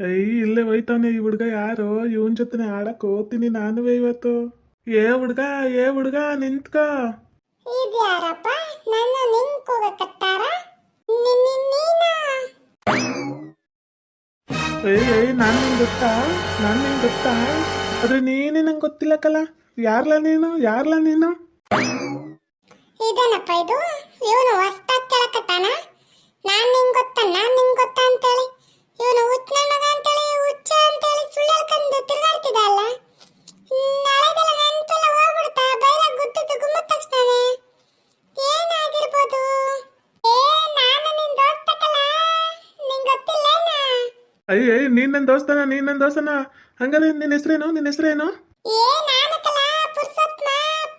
ಅಯ್ಯ ಇಲ್ಲೇ ಹೋಯ್ತಾನೆ ಈ ಹುಡುಗ ಯಾರು? ಇವನ್ ಜೊತೆ ಆಡಕ್ ಹೋಗ್ತೀನಿ ನಾನು ಇವತ್ತು. ಏ ಹುಡ್ಗ ಏ ಹುಡ್ಗ ನಿಂತ್ಕ. ಇದ್ಯಾರಪ್ಪ ನನ್ನ ನಿಂಕೋಗಕತ್ತಾರ ನೀನಾ? ಏಯ್ ಏಯ್ ನಾನ್ ನಿಂಗ್ ಗೊತ್ತಾ? ನಾನ್ ನಿಂಗ್ ಗೊತ್ತಾ? ಆದ್ರೆ ನೀನೇ ನಂಗೆ ಗೊತ್ತಿಲ್ಲಕ್ಕಲ್ಲ ಯಾರ್ಲ ನೀನು? ಯಾರ್ಲ ನೀನು? ಇದೇನಪ್ಪ ಇದು? ಇವನು ಹೊಸ್ತಾಗ್ ಕೇಳಕತ್ತಾನ? ನಾನ್ ನಿಂಗ್ ಗೊತ್ತಾ? ನಾನ್ ನಿಂಗ್ ಗೊತ್ತಾ ಅಂತೇಳಿ? ಇವನು ಮಗ ಅಂತೇಳಿ ಹುಚ್ಚ ಅಂತೇಳಿ ಸುಳ್ಳು ಹೇಳ್ಕೊಂಡು ತಿರುಗಾಡ್ತಿದ್ದ ಅಲ್ಲ ನಾಳೆದೆಲ್ಲ ನೆನ್ಪೆಲ್ಲ ಹೋಗ್ಬಿಡ್ತಾ ಬೈಲ ಗುದ್ದದ್ದು ಗುಮ್ಮ ತಕ್ಷಣನೇ. ಏನಾಗಿರ್ಬೋದು? ಏ ನಾನು ನಿನ್ ದೋಸ್ತಕ್ಕಲ್ಲ ನಿಂಗೆ ಗೊತ್ತಿಲ್ಲೇನಾ? ಅಯ್ಯ ನೀನ್ ನನ್ನ ದೋಸ್ತನ ನೀನ್ ನನ್ನ ದೋಸ್ತನ? ಹಂಗಾದ್ರೆ ನಿನ್ನ ಹೆಸರೇನು? ನಿನ್ನ ಹೆಸರೇನು? ಏ ನಾನಕಲ್ಲ ಪುರ್ಸತ್ಮ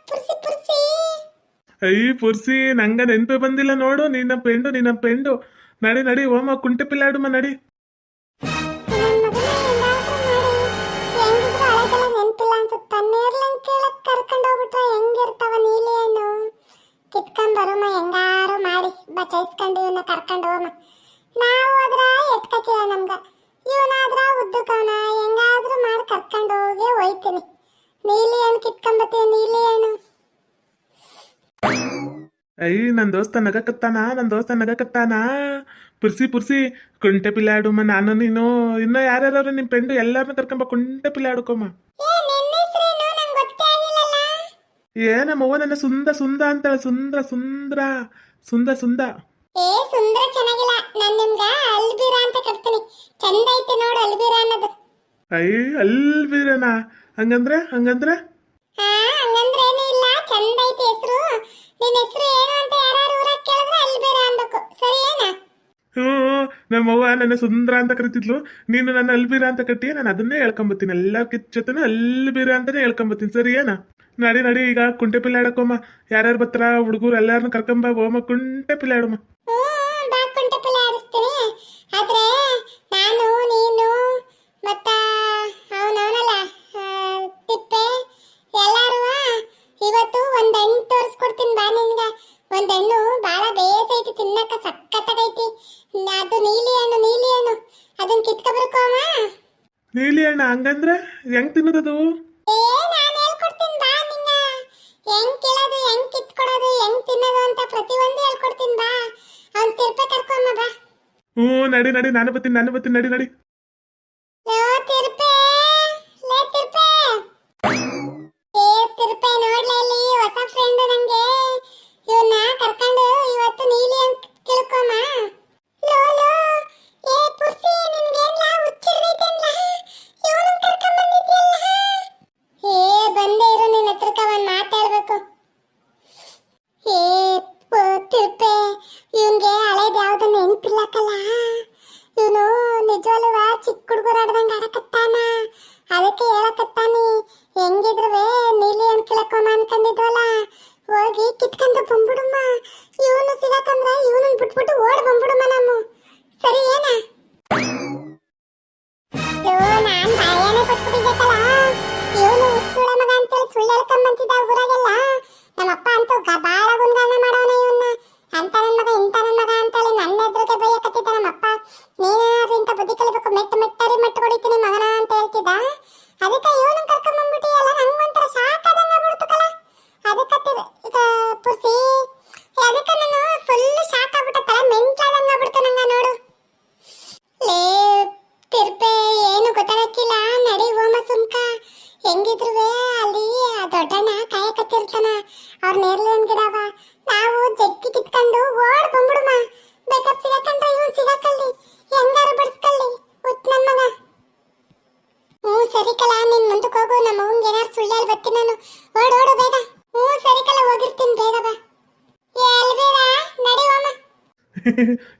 ಪುರ್ಸಿ ಪುರ್ಸಿ. ಅಯ್ಯ ಪುರ್ಸಿ ನಂಗ ನೆನ್ಪೆ ಬಂದಿಲ್ಲ ನೋಡು. ನಿನ್ನ ಪೆಂಡು ನಿನ್ನ ಪೆಂಡು ನಡಿ ನಡಿ ಓಮ ಕುಂಟೆ ಪಿಲ್ಲಾಡುಮ ನಡಿ. ಕರ್ಕೊಂಡು ಕೇಳಕ್ ಕರ್ಕೊಂಡ್ ಹೋಗ್ಬಿಟ್ರೆ ಹೆಂಗಿರ್ತಾವ ನೀಲಿ ಹಣ್ಣು? ಕಿತ್ಕೊಂಡ್ ಬರುಮ ಹೆಂಗಾರು ಮಾಡಿ ಬಚಾಯಿಸ್ಕೊಂಡು ಇವನ್ನ ಕರ್ಕೊಂಡು ಹೋಮ ನಾವು ಅದ್ರ ಎಟ್ಕಕಿಲ್ಲ ನಮ್ಗ. ಇವನಾದ್ರ ಉದ್ದಕವನ ಹೆಂಗಾದ್ರೂ ಮಾಡಿ ಕರ್ಕೊಂಡು ಹೋಗಿ ಹೋಯ್ತೀನಿ ನೀಲಿ ಹಣ್ಣು ಕಿತ್ಕೊಂಬತ್ತೀವಿ ನೀಲಿ ಹಣ್ಣು. ಅಯ್ಯ ನನ್ನ ದೋಸ್ತ ನಗಕತ್ತಾನ ನನ್ನ ದೋಸ್ತ ನಗಕತ್ತಾನ. ಪುರ್ಸಿ ಪುರ್ಸಿ ಕುಂಟೆ ಪಿಲ್ಲಾಡುಮ್ಮ ನಾನು ನೀನು. ಇನ್ನ ಯಾರ್ಯಾರು ನಿಮ್ಮ ಫ್ರೆಂಡು ಎಲ್ಲಾರನ್ನೂ ಕರ್ಕೊಂಬ ಕುಂಟೆ ಪಿಲ್ಲಾಡ್ಕೊಮ್ಮ ಏ ನಮ್ಮವ್ವ ನನ್ನ ಸುಂದ ಸುಂದ ಅಂತಾಳೆ ಸುಂದ್ರ ಸುಂದ್ರ ಸುಂದ ಸುಂದ. ಏ ಸುಂದರ ಚೆನ್ನಾಗಿಲ್ಲ. ನಾನ್ ನಿಮ್ಗ ಅಲ್ಬೀರ ಅಂತ ಕಟ್ತೀನಿ ಚಂದ ಐತೆ ನೋಡು ಅಲ್ಬೀರ ಅನ್ನೋದು. ಅಯ್ಯ ಅಲ್ಬೀರನಾ? ಹಂಗಂದ್ರೆ ಹಂಗಂದ್ರೆ? ಹಾ ಹಂಗಂದ್ರೆ ಏನೂ ಇಲ್ಲ. ಚಂದ ಐತೆ ಹೆಸರು. ನಿನ್ನ ಹೆಸರು ಏನು ಅಂತ ಯಾರು ಊರಾಗ ಕೇಳಿದ್ರೆ ಅಲ್ಬೀರ ಅನ್ಬೇಕು. ಸರಿ ಏನಾ? ಹ್ಞೂ ನಮ್ಮವ್ವ ನನ್ನ ಸುಂದ್ರ ಅಂತ ಕರಿತಿದ್ಲು. ನೀನು ನನ್ನ ಅಲ್ಬೀರ ಅಂತ ಕಟ್ಟಿ ನಾನು ಅದನ್ನೇ ಹೇಳ್ಕೊಂಬತ್ತೀನಿ. ಎಲ್ಲ ಜೊತೆನೂ ಅಲ್ಬೀರ ಅಂತಾನೆ ಹೇಳ್ಕೊಂಬತ್ತೀನಿ. ಸರಿ ಏನ? ನಡಿ ನಡಿ ಈಗ ಕುಂಟೆ ಪಿಲ್ಲಾಡಕ್ಕೊಮ್ಮ. ಯಾರ್ಯಾರು ಬರ್ತಾರ ಹುಡುಗರು ಎಲ್ಲಾರನ್ನ ಕರ್ಕೊಂಬ ಓಮ ಕುಂಟೆ ಪಿಲ್ಲಾಡಮ್ಮ. ಹ್ಞೂ ಬಾಕುಂಟ ಹಂಗಂದ್ರೆ ಹೆಂಗ್ ಆದ್ರೆ ನಾನು ನೀನು ಮತ್ತ ಅವನವನಲ್ಲ ತಿಪ್ಪೆ ಎಲ್ಲಾರು ಇವತ್ತು ಒಂದ್ ಹಣ್ಣು ತೋರಿಸ್ಕೊಡ್ತೀನಿ ಬಾ ನಿನ್ಗ ಒಂದ್ ಹಣ್ಣು ಬಾಳ ಬೇಸೈತಿ ತಿನ್ನಕ ಸಕ್ಕತ್ತಾಗೈತಿ ಅದು ನೀಲಿ ಹಣ್ಣು ನೀಲಿ ಹಣ್ಣು ಅದನ್ನ ಕಿತ್ಕೊಬರ್ಕೋಮ ನೀಲಿ ಅಣ್ಣ ಹಂಗಂದ್ರೆ ಹೆಂಗ್ ತಿನ್ನೋದದು ಏ ನಾನು ಹೇಳ್ಕೊಡ್ತೀನಿ ಬಾ ನಿಂಗ ಹೆಂಗ್ ಕೀಳೋದು ಹೆಂಗ್ ಕಿತ್ಕೊಡೋದು ಹೆಂಗ್ ತಿನ್ನೋದು ಅಂತ ಪ್ರತಿಯೊಂದು ಹೇಳ್ಕೊಡ್ತೀನಿ ಬಾ ಅವ್ನ್ ತಿರ್ಪೆ ಕರ್ಕೊಂಬ ಬಾ ಹ್ಞೂ ನಡಿ ನಡಿ ನಾನು ಬರ್ತೀನಿ ನಾನು ಬರ್ತೀನಿ ನಡಿ ನಡಿ ನಿಜವಲ್ವ ಚಿಕ್ಕ ಹುಡುಗರು ಆಡ್ದಂಗ ಆಡಕತ್ತಾನ? ಅದಕ್ಕೆ ಹೇಳಕತ್ತಾನಿ. ಹೆಂಗಿದ್ರುವೆ ನೀಲಿ ಹಣ್ಣು ಕಿಳಕೊಮ್ಮ ಅನ್ಕೊಂಡಿದ್ವಲ್ಲ ಹೋಗಿ ಕಿತ್ಕೊಂಡು ಬಂದ್ಬಿಡುಮ್ಮ. ಇವನು ಸಿಗಕಂದ್ರ ಇವನನ್ನ ಬಿಟ್ಬಿಟ್ಟು ಓಡ್ ಬಂದ್ಬಿಡಮ್ಮ ನಮ್ಮ. ಸರಿ ಏನ? ನಾನ್ ಬಾಯಾನೆ ಇವನು ಹುಚ್ಚುಳ ಮಗ ಅಂತೇಳಿ ಸುಳ್ಳು ಹೇಳ್ಕೊಂಬಂತಿದ್ದ ಊರಾಗೆಲ್ಲ ನಮ್ಮಪ್ಪ ಅಂತೂ ಗ- ಬಾಳ ಗುಣಗಾನ ಮಾಡೋನ ಇವನ್ನ ಅಂತ ನನ್ ಮಗ ಇಂತ ನನ್ ಮಗ ಅಂತೇಳಿ ನನ್ನ ಎದುರಿಗೆ ಬೈಯಕತ್ತಿದ್ದ ನಮ್ಮಪ್ಪ ನೀನಾದ್ರೂ ಇಂತ ಬುದ್ಧಿ ಕಲಿಬೇಕು ಮೆಟ್ಟ ಮೆಟ್ಟರಿ ಮೆಟ್ಟು ಹೊಡಿತೀನಿ ಮಗನ ಅಂತ ಹೇಳ್ತಿದ್ದ ಅದಕ್ಕೆ ಇವನು ಕರ್ಕೊಂಡ್ ಬಂದ್ಬಿಟ್ಟಿಯಲ್ಲ ನಂಗೊಂಥರ ಶಾಕಾದಂಗ ಆಗ್ಬಿಡ್ತಕಲ್ಲ ಅದಕ್ಕೆ ತಿರ್- ಈಗ ಪುರ್ಸಿ ಅದಕ್ಕೆ ನಾನು ಫುಲ್ ಶಾಕ್ ಆಗ್ಬಿಟ್ಟ ತಲೆ ಮೆಂಟ್ಲಾದಂಗ ಆಗ್ಬಿಡ್ತು ನಂಗ ನೋಡು ಲೇ ತಿರ್ಪೆ ಏನು ಗೊತ್ತಾಗಕ್ಕಿಲ್ಲ ನಡಿ ಹೋಮ ಸುಮ್ಕ ಹೆಂಗಿದ್ರುವೆ ಅಲ್ಲಿ ಆ ದೊಡ್ಡಣ್ಣ ಕಾಯಕತ್ತಿರ್ತಾನ ಅವ್ರ ನೇರ್ಲೇನ್ ಗಿಡವ ನಾವು ಜಗ್ಗಿ ಕಿತ್ಕೊಂಡು ಓಡ್ ಬಂದ್ಬಿಡುಮ ಬೇಕಾದ್ರೆ ಸಿಗಕಂಡ್ರೆ ಇವನ್ ಸಿಗಕಲ್ಲಿ ಹೆಂಗಾರು ಬಡ್ಸ್ಕೊಳ್ಳಿ ಉತ್ ನನ್ ಮಗ ಹ್ಞೂ ಸರಿ ಕಲ ನೀನ್ ಮುಂದಕ್ಕೆ ಹೋಗು ನಮ್ಮ ಅವ್ನ್ಗೆ ಏನಾರು ಸುಳ್ಳಲ್ಲಿ ಬರ್ತೀನಿ ನಾನು ಓಡ್ ಓಡು ಬೇಗ ಹ್ಞೂ ಸರಿ ಕಲ ಹೋಗಿರ್ತೀನಿ ಬೇಗ ಬಾ ಎಲ್ ಬೇಡ ನಡಿ ಹೋಮ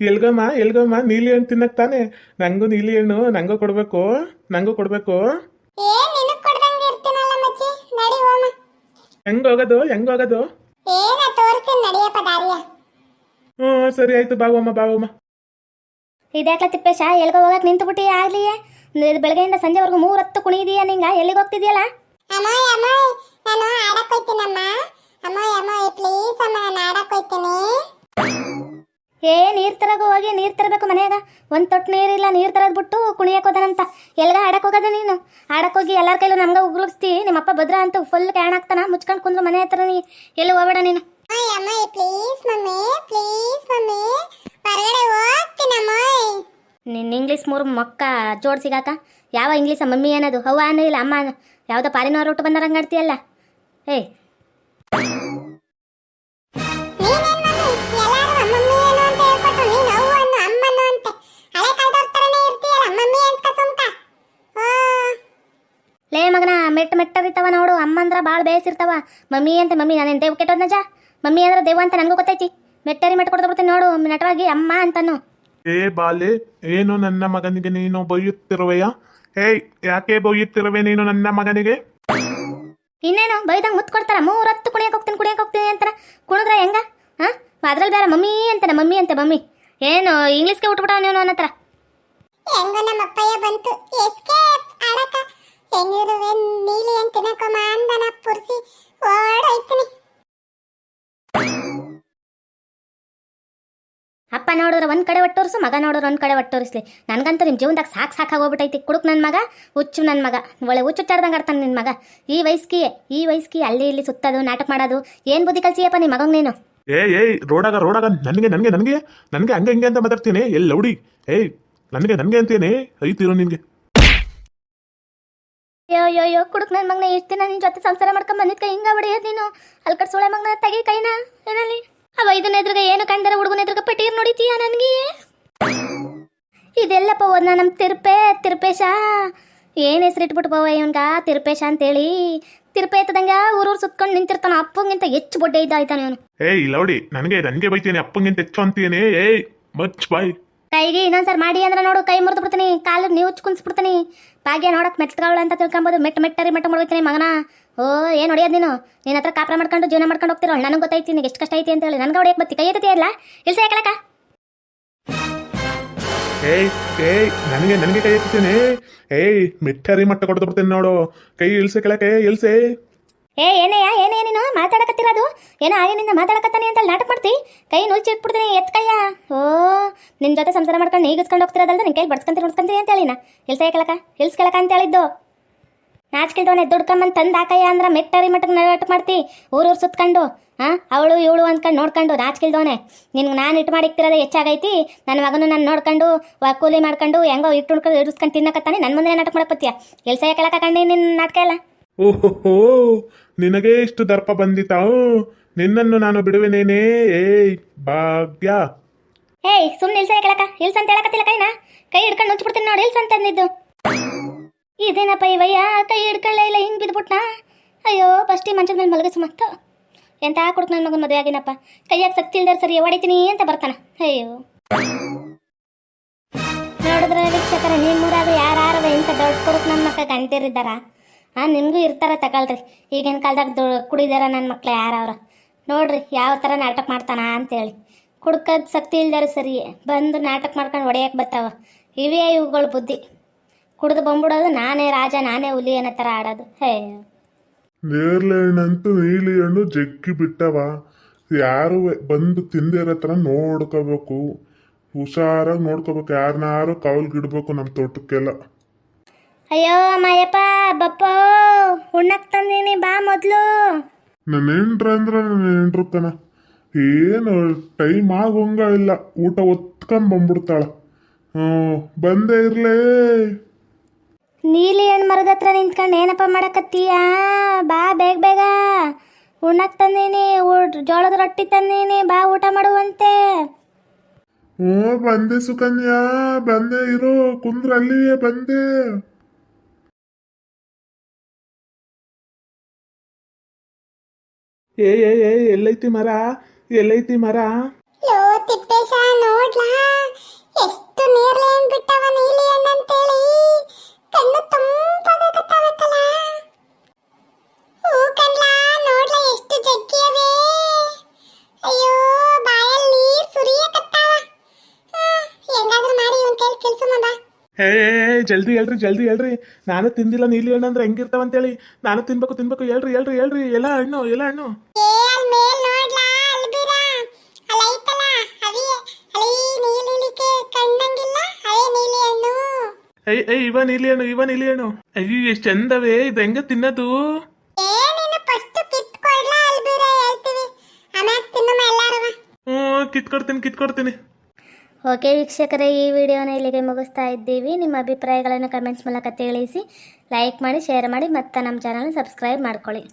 ಎಲ್ಗಮ್ಮ ಎಲ್ಗಮ್ಮ ನೀಲಿ ಹಣ್ಣು ತಿನ್ನಕ್ ತಾನೆ? ನಂಗೂ ನೀಲಿ ಹಣ್ಣು ನಂಗೂ ಕೊಡ್ಬೇಕು ನಂಗೂ ಕೊಡ್ಬೇಕು. ಏ ನಿನಗ್ ಕೊಡ್ದಂಗೆ ಇರ್ತೀನಲ್ಲ ಮಚ್ಚಿ ನಡಿ ಹೋಮ. ಹೆಂಗ್ ಹೋಗೋದು ಹೆಂಗ್ ಹೋಗೋದು ಏನ ತೋರಿಸ್ತೀನಿ ನಡಿಯಪ್ಪ ದಾರಿಯ. ಹ್ಞೂ ಸರಿ ಆಯ್ತು ಬಾವಮ್ಮ ಬಾವಮ್ಮ ಇದ್ಯಾಕ್ಲ ತಿಪ್ಪೇಶ ಎಲ್ಗೋ ಹೋಗಕ್ ನಿಂತು ಬಿಟ್ಟಿ ಆಗ್ಲಿ ಇದು ಬೆಳಗ್ಗೆಯಿಂದ ಸಂಜೆವರೆಗೂ ಮೂರತ್ತು ಕುಣಿದೀಯ ನಿಂಗ? ಎಲ್ಲಿಗೆ ಹೋಗ್ತಿದ್ಯಲ್ಲ? ಅಮ್ಮಾಯ್ ಅಮ್ಮಾಯ್ ನಾನು ಆಡಕ್ ಹೋಯ್ತೀನಿ ಹೋಗಿ ನೀರು ತರಬೇಕು ಮನೆಯಾಗ. ಒಂದ್ ತೊಟ್ಟು ನೀರಿಲ್ಲ ನೀರು ತರದ್ ಬಿಟ್ಟು ಕುಣಿಯಕ್ಕೆ ಹೋದನಂತ. ಎಲ್ಗ ಆಡಕ್ಕೆ ಹೋಗೋದ ನೀನು? ಆಡಕ್ಕೆ ಹೋಗಿ ಎಲ್ಲರ ಕೈಲೂ ನಮ್ಗೆ ಉಗುಳಿಸ್ತಿ. ನಿಮ್ಮಪ್ಪ ಭದ್ರ ಅಂತ ಫುಲ್ ಕ್ಯಾಣ್ ಹಾಕ್ತಾನ ಮುಚ್ಕೊಂಡು ಕುಂದ್ರು ಮನೆ ಹತ್ರ ನೀ. ಎಲ್ಲಿ ಹೋಗ್ಬೇಡ ನೀನು? ನಿನ್ನ ಇಂಗ್ಲೀಷ್ ಮೂರು ಮಕ್ಕ ಜೋಡ್ ಸಿಗಾಕ. ಯಾವ ಇಂಗ್ಲೀಷ ಮಮ್ಮಿ ಏನದು? ಹೌ ಅನ್ನೋ ಇಲ್ಲ ಅಮ್ಮ ಯಾವುದೋ ಪಾರಿನವ್ರು ಊಟ ಬಂದಾರಂಗೆ ಆಡ್ತೀಯಲ್ಲ? ಏಯ್ ಲೇ ಮಗನ ಮೆಟ್ಟ ಮೆಟ್ಟರಿತಾವ ನೋಡು ಅಮ್ಮ ಅಂದ್ರ ಭಾಳ ಬೇಸಿರ್ತಾವ. ಮಮ್ಮಿ ಅಂತ ಮಮ್ಮಿ ನಾನೇನು ದೇವ್ ಕೆಟ್ಟೋದ್ ನಜ ಮಮ್ಮಿ ಅಂದ್ರೆ ದೇವ ಅಂತ ನನಗೂ ಗೊತ್ತೈತಿ. ಮೆಟ್ಟರಿ ಮೆಟ್ಟ ಕೊಡ್ತಾ ಬಿಡ್ತೀನಿ ನೋಡು ನಟವಾಗಿ ಅಮ್ಮ ಅಂತಾನು. ಏ ಬಾಲೆ ಏನು ನನ್ನ ಮಗನಿಗೆ ನೀನು ಬೈಯುತ್ತಿರುವೆಯ? ಏಯ್ ಯಾಕೆ ಬೈಯುತ್ತಿರುವೆ ನೀನು ನನ್ನ ಮಗನಿಗೆ? ಇನ್ನೇನು ಬೈದಂಗ್ ಮುತ್ತು ಕೊಡ್ತಾರ. ಮೂರತ್ತು ಕುಣಿಯಕ್ ಹೋಗ್ತೀನಿ ಕುಣಿಯಕ್ಕೆ ಹೋಗ್ತೀನಿ ಅಂತಾರ. ಕುಣಿದ್ರ ಹೆಂಗ? ಹಾ? ಅದ್ರಲ್ಲಿ ಬೇರೆ ಮಮ್ಮಿ ಅಂತಾನೆ ಮಮ್ಮಿ ಅಂತೆ ಮಮ್ಮಿ. ಏನು ಇಂಗ್ಲೀಷ್ಗೆ ಉಟ್ಬಿಟ್ಟ ನೀವು ನನ್ನ ಹತ್ರ ಹೆಂಗೋ ನಮ್ಮ ಅಪ್ಪಯ್ಯ ಬಂತು. ಎಸ್ಕೇಪ್ ಆಡಕ ಹೆಂಗಿರುವೆ ನೀಲಿ ಅಂತ ಪುರ್ಸಿ ಓಡೋಯ್ತೀನಿ. ಅಪ್ಪ ನೋಡಿದ್ರೆ ಒಂದು ಕಡೆ ಒಟ್ಟೋರ್ಸು ಮಗ ನೋಡಿದ್ರೆ ಒಂದು ಕಡೆ ಒಟ್ಟೋರಿಸ್ಲಿ. ನನಗಂತೂ ನಿಮ್ಮ ಜೀವನದಾಗ ಸಾಕು ಸಾಕಾಗೋಗ್ಬಿಟ್ಟೈತಿ ಕುಡುಕ್ ನನ್ನ ಮಗ ಹುಚ್ಚು ನನ್ನ ಮಗ. ಒಳ್ಳೆ ಹುಚ್ಚುಚ್ಚಾಡ್ದಂಗೆ ಆಡ್ತಾನೆ ನಿನ್ ಮಗ. ಈ ವಯಸ್ಸಿಗೆ ಈ ವಯಸ್ಸಿಗೆ ಅಲ್ಲಿ ಇಲ್ಲಿ ಸುತ್ತದು ನಾಟಕ ಮಾಡೋದು. ಏನು ಬುದ್ಧಿ ಕಲ್ಸಿಯಪ್ಪ ನಿಮ್ಮ ಮಗಂಗೆ ನೀನು? ಏ ಏಯ್ ರೋಡಾಗ ರೋಡಾಗ ನನಗೆ ನನಗೆ ನನಗೆ. ನನಗೆ ಹಂಗೆ ಹಿಂಗೆ ಅಂತ ಮಾತಾಡ್ತೀನಿ ಎಲ್ಲಿ ಲೌಡಿ? ಏಯ್ ನನಗೆ ನನಗೆ ಅಂತೀನಿ ಐತಿರೋ ನಿನಗೆ. ಅಯ್ಯೋ ಅಯ್ಯೋ ಕುಡುಕ್ ನನ್ನ ಮಗ್ನ ಎಷ್ಟು ದಿನ ನಿನ್ನ ಜೊತೆ ಸಂಸಾರ ಮಾಡ್ಕೊಂಡ್ ಬಂದಿದ್ಕ ಹಿಂಗ ಹೊಡೆಯೋದು ನೀನು? ಅಲ್ಲಿ ಕಡೆ ಸೋಳೆ ಮಗನ ತೆಗಿ ಕೈನ, ಏನಲ್ಲಿ? ಅವ ಇದನ್ನ ಎದುರುಗ ಏನು ಕಂಡರ ಹುಡುಗನ ಎದುರುಗ ಪಟೀರ್ ನೋಡಿತೀಯ ನನಗೆ? ಇದೆಲ್ಲಪ್ಪ ಓದ್ನ ನಮ್ಮ ತಿರುಪೆ, ತಿರುಪೇಶ. ಏನು ಹೆಸರಿಟ್ಬಿಟ್ಟು ಬವ ಇವನ್ಗ ತಿರುಪೇಶ ಅಂತೇಳಿ? ತಿರುಪೆ ಎತ್ತದಂಗ ಊರೂರು ಸುತ್ಕೊಂಡು ನಿಂತಿರ್ತಾನ, ಅಪ್ಪಂಗಿಂತ ಹೆಚ್ಚು ಬೊಡ್ಡೆ ಇದ್ದಾಯ್ತಾನೆ ಇವನು. ಏಯ್ ಲೌಡಿ, ನನಗೆ ನನಗೆ ಬೈತೀನಿ ಅಪ್ಪಂಗಿಂತ ಹೆಚ್ಚು ಅಂತೀನಿ ಏಯ್ ಮಚ್ ಬಾಯ್. ಕೈಗೆ ಇನ್ನೊಂದ್ಸರಿ ಮಾಡಿ ಅಂದ್ರೆ ನೋಡು ಕೈ ಮುರಿದು ಬಿಡ್ತೀನಿ ಕಾಲು ನೀವು ಕುಂಸ್ಬಿಡ್ತೀನಿ ಭಾಗ್ಯ ನೋಡಕ್ ಮೆಟ್ಗಳು ಅಂತ ತಿಳ್ಕೊಂಬೋದು. ಮೆಟ್ಟ ಮೆಟ್ಟರಿ ಮೆಟ್ಟ ಮಾಡ್ಬಿಡ್ತೀನಿ ಮಗನ. ಓ ಏನ್ ಹೊಡಿಯೋದು ನೀನು? ನಿನ್ನ ಹತ್ರ ಕಾಪ್ರ ಮಾಡ್ಕೊಂಡು ಜೀವನ ಮಾಡ್ಕೊಂಡು ಹೋಗ್ತಿರೋ ನನಗೆ ಗೊತ್ತೈತಿ ನಿನಗೆ ಎಷ್ಟು ಕಷ್ಟ ಐತಿ ಅಂತ ಹೇಳಿ. ನನಗೆ ಹೊಡಿಯಕ್ಕೆ ಬತ್ತಿ ಕೈ ಎತ್ತತಿ ಇಲ್ಲ? ಇಲ್ಸ ಯಾಕಲಕ್ಕ ಏಯ್ ಏಯ್ ನನಗೆ ನನಗೆ ಕೈ ಎತ್ತೀನಿ ಏಯ್ ಮಿಠರಿ ಮಟ್ಟ ಕೊಡ್ದು ಬಿಡ್ತೀನಿ ನೋಡು. ಕೈ ಇಳ್ಸೆ ಕೆಳಕ್ಕೆ ಇಳ್ಸೆ. ಏ ಏನೇಯ ಏನೇ ನೀನು? ಮಾತಾಡಕತ್ತಿರೋದು ಏನೋ ಆಗಿನಿಂದ ಮಾತಾಡಕತ್ತಾನೆ ಅಂತ ನಾಟಕ ಮಾಡ್ತಿ? ಕೈ ನುಲ್ಚಿ ಇಟ್ಬಿಡ್ತೀನಿ ಎತ್ ಕೈಯ ಓ ನಿನ್ನ ಜೊತೆ ಸಂಸಾರ ಮಾಡ್ಕೊಂಡು ಈಗಿಸ್ಕೊಂಡು ಹೋಗ್ತಿರೋದಲ್ದ ನಿನ್ನ ಕೈಲಿ ಬಡ್ಸ್ಕೊಂತೀನಿ ಉಡ್ಸ್ಕೊಂತೀನಿ ಅಂತ ಹೇಳಿನ? ಕೇಳಕ ಯಾಕಲಕ್ಕ ಕೇಳಕ ಅಂತ ಹೇಳಿದ್ದು. ನಾಚ್ಕಿಲ್ದವನೆ ದುಡ್ಕೊಂಬಂದು ತಂದು ಹಾಕಯ್ಯ ಅಂದ್ರೆ ಮೆಟ್ಟರಿ ಮಟ್ಟಕ್ಕೆ ನಾಟಕ ಮಾಡ್ತಿ ಊರೂರು ಸುತ್ಕೊಂಡು ಹಾಂ ಅವಳು ಇವಳು ಅಂದ್ಕೊಂಡು ನೋಡ್ಕೊಂಡು ನಾಚ್ಕಿಲ್ದವನೆ ನಿನ್ಗೆ ನಾನು ಇಟ್ಟು ಮಾಡಿಕ್ತಿರೋದೇ ಹೆಚ್ಚಾಗೈತಿ ನನ್ನ ಮಗನು ನಾನು ನೋಡ್ಕೊಂಡು ಕೂಲಿ ಮಾಡ್ಕೊಂಡು ಹೆಂಗೋ ಇಟ್ಟು ಹುಡ್ಕೊಂಡು ಇಡಿಸ್ಕೊಂಡು ತಿನ್ನಕತ್ತಾನೆ ನನ್ನ ಮುಂದೆ ನಾಟಕ ಮಾಡಪ್ಪತ್ತೀಯ ಎಲ್ಸ ಕೇಳಕ ಕಂಡು ನಿನ್ನ ನಾಟಕ ಎಲ್ಲ? ಓಹೋ ನಿನಗೆ ಇಷ್ಟು ದರ್ಪ ಬಂದಿತಾವು ನಿನ್ನನ್ನು ನಾನು ಬಿಡುವೆನೇನೇ? ಏಯ್, ಭಾಗ್ಯ. ಏಯ್ ಸುಮ್ಮನೆ ಇಲ್ಸ ಕೇಳಕ ಇಲ್ಸ ಅಂತ ಹೇಳಕತ್ತಿಲ್ಲ ಕೈನಾ? ಕೈ ಹಿಡ್ಕೊಂಡು ನುಚ್ಚಿಬಿಡ್ತೀನಿ ನೋಡಿ, ಇಲ್ಸ ಅಂತ ಅಂದಿದ್ದು. ಇದೇನಪ್ಪ ಇವಯ್ಯ ಕೈ ಹಿಡ್ಕೊಳ್ಳೇ ಇಲ್ಲ, ಹಿಂಗೆ ಬಿದ್ಬಿಟ್ನಾ? ಅಯ್ಯೋ ಫಸ್ಟಿ ಮಂಚದ ಮೇಲೆ ಮಲಗಿಸು ಮತ್ತು. ಎಂತ ಕೊಡ್ತು ನನ್ನ ಮಗನ ಮದುವೆ ಆಗಿನಪ್ಪ? ಕೈಯಾಗ ಸಕ್ತಿ ಇಲ್ದಾರ ಸರಿ ಹೊಡಿತೀನಿ ಅಂತ ಬರ್ತಾನ. ಅಯ್ಯೋ. ನೋಡಿದ್ರೆ ವೀಕ್ಷಕರ ನಿಮ್ಮೂರಾಗ ಯಾರು ಇಂಥ ದೊಡ್ಡ ಕೊಡಕ್ ನನ್ನ ಮಕ್ಕ ಗಂಟಿರಿದ್ದಾರ ಆ, ನಿಮಗೂ ಇರ್ತಾರ ತಗೊಳ್ರಿ. ಈಗಿನ ಕಾಲದಾಗ ದೊ ಕುಡಿದಾರ ನನ್ನ ಮಕ್ಳು ಯಾರವ್ರ? ನೋಡ್ರಿ, ಯಾವ ಥರ ನಾಟಕ ಮಾಡ್ತಾನ ಅಂತೇಳಿ. ಕುಡ್ಕದ ಶಕ್ತಿ ಇಲ್ದಾರ ಸರಿ. ಬಂದು ನಾಟಕ ಮಾಡ್ಕೊಂಡು ಹೊಡೆಯಕ್ಕೆ ಬರ್ತಾವ ಇವೇ ಇವುಗಳ ಬುದ್ಧಿ. ಕುಡ್ದು ಬಂದ್ಬಿಡೋದು ನಾನೇ ರಾಜ ನಾನೇ ಹುಲಿ ಅನ್ನೋ ಥರ ಆಡೋದು. ಹೇ. ನೇರ್ಲೆ ಹಣ್ಣಂತೂ ನೀಲಿ ಹಣ್ಣು ಜಗ್ಗಿ ಬಿಟ್ಟವ. ಯಾರು ಬಂದು ತಿಂದಿರೋ ಥರ ನೋಡ್ಕೋಬೇಕು. ಹುಷಾರಾಗಿ ನೋಡ್ಕೋಬೇಕು. ಯಾರನ್ನಾರು ಕವಲ್ಗಿಡ್ಬೇಕು ನಮ್ಮ ತೋಟಕ್ಕೆಲ್ಲ. ಅಯ್ಯೋ ಮಾಯಪ್ಪ ಬಪ್ಪ ಉಣ್ಣಕ್ ತಂದೀನಿ ಬಾ ಮೊದಲು. ನನ್ನ ಹೆಂಡ್ರ ಅಂದ್ರೆ ನನ್ನ ಹೆಂಡ್ರು ಕಣ ಏನು ಟೈಮ್ ಆಗೋಂಗ ಇಲ್ಲ. ಊಟ ಒತ್ಕೊಂಡ್ ಬಂದ್ಬಿಡ್ತಾಳ. ಹ್ಞೂ ಬಂದೇ ಇರ್ಲೇ. ನೀಲಿ ಹಣ್ಣು ಮರದ ಹತ್ರ ನಿಂತ್ಕೊಂಡು ಏನಪ್ಪ ಮಾಡಕತ್ತೀಯ? ಬಾ ಬೇಗ ಬೇಗ. ಉಣ್ಣಕ್ ತಂದೀನಿ ಊಟ ಜೋಳದ ರೊಟ್ಟಿ ತಂದೀನಿ ಬಾ ಊಟ ಮಾಡುವಂತೆ. ಓ ಬಂದೆ ಸುಕನ್ಯಾ ಬಂದೆ ಇರು ಕುಂದ್ರ ಅಲ್ಲಿಯೇ ಬಂದೆ. ಏ ಏ ಏ ಎಲ್ಲೈತಿ ಮರ? ಎಲ್ಲೈತಿ ಮರ? ಲೋ ತಿಪ್ಪೇಶ ನೋಡ್ಲಾ? ಎಷ್ಟು ನೀರ್ಲೇನ್ ಬಿಟ್ಟವ ನೀಲಿ ಹಣ್ಣಂತೇಳಿ? ಕಣ್ಣು ತಂಪಾಗಕತ್ತಾವತ್ತಲ್ಲ ಹೂ ಕಣ್ಲಾ ನೋಡ್ಲಾ ಎಷ್ಟು ಜಗ್ಗಿಯವೆ ಅಯ್ಯೋ ಬಾಯಲ್ಲಿ ನೀರ್ ಸುರಿಯಕತ್ತಾವ. ಹೇ ಹೆಂಗಾದ್ರೂ ಮಾಡಿ ಇವನ್ ಕೈಲಿ ಕೆಲ್ಸ ಬಾ. ಏ, ಜಲ್ದಿ ಹೇಳ್ರಿ ಜಲ್ದಿ ಹೇಳ್ರಿ. ನಾನು ತಿಂದಿಲ್ಲ ನೀಲಿ ಹಣ್ಣು ಅಂದ್ರೆ ಹೆಂಗಿರ್ತಾವಂತೇಳಿ. ನಾನು ತಿನ್ಬೇಕು ತಿನ್ಬೇಕು. ಹೇಳ್ರಿ ಹೇಳ್ರಿ ಹೇಳ್ರಿ. ಎಲ್ಲ ಹಣ್ಣು ಎಲ್ಲ ಹಣ್ಣು. ಏ ಅಲ್ ಮೇಲ್ ಐ ಐ ಇವನ್ ಇಲಿಯನು ಇವನ್ ಇಲಿಯನು ಅಯ್ಯೋ ಎಷ್ಟು ಚಂದವೇ ಇದು ಹೆಂಗ ತಿನ್ನೋದು? ಹ್ಞೂ ಕಿತ್ಕೊಡ್ತೀನಿ ಕಿತ್ಕೊಡ್ತೀನಿ. ಓಕೆ ವೀಕ್ಷಕರೇ ಈ ವಿಡಿಯೋನ ಇಲ್ಲಿಗೆ ಮುಗಿಸ್ತಾ ಇದ್ದೀವಿ. ನಿಮ್ಮ ಅಭಿಪ್ರಾಯಗಳನ್ನು ಕಮೆಂಟ್ಸ್ ಮೂಲಕ ತಿಳಿಸಿ ಲೈಕ್ ಮಾಡಿ ಶೇರ್ ಮಾಡಿ ಮತ್ತೆ ನಮ್ಮ ಚಾನಲ್ ಸಬ್ಸ್ಕ್ರೈಬ್ ಮಾಡ್ಕೊಳ್ಳಿ.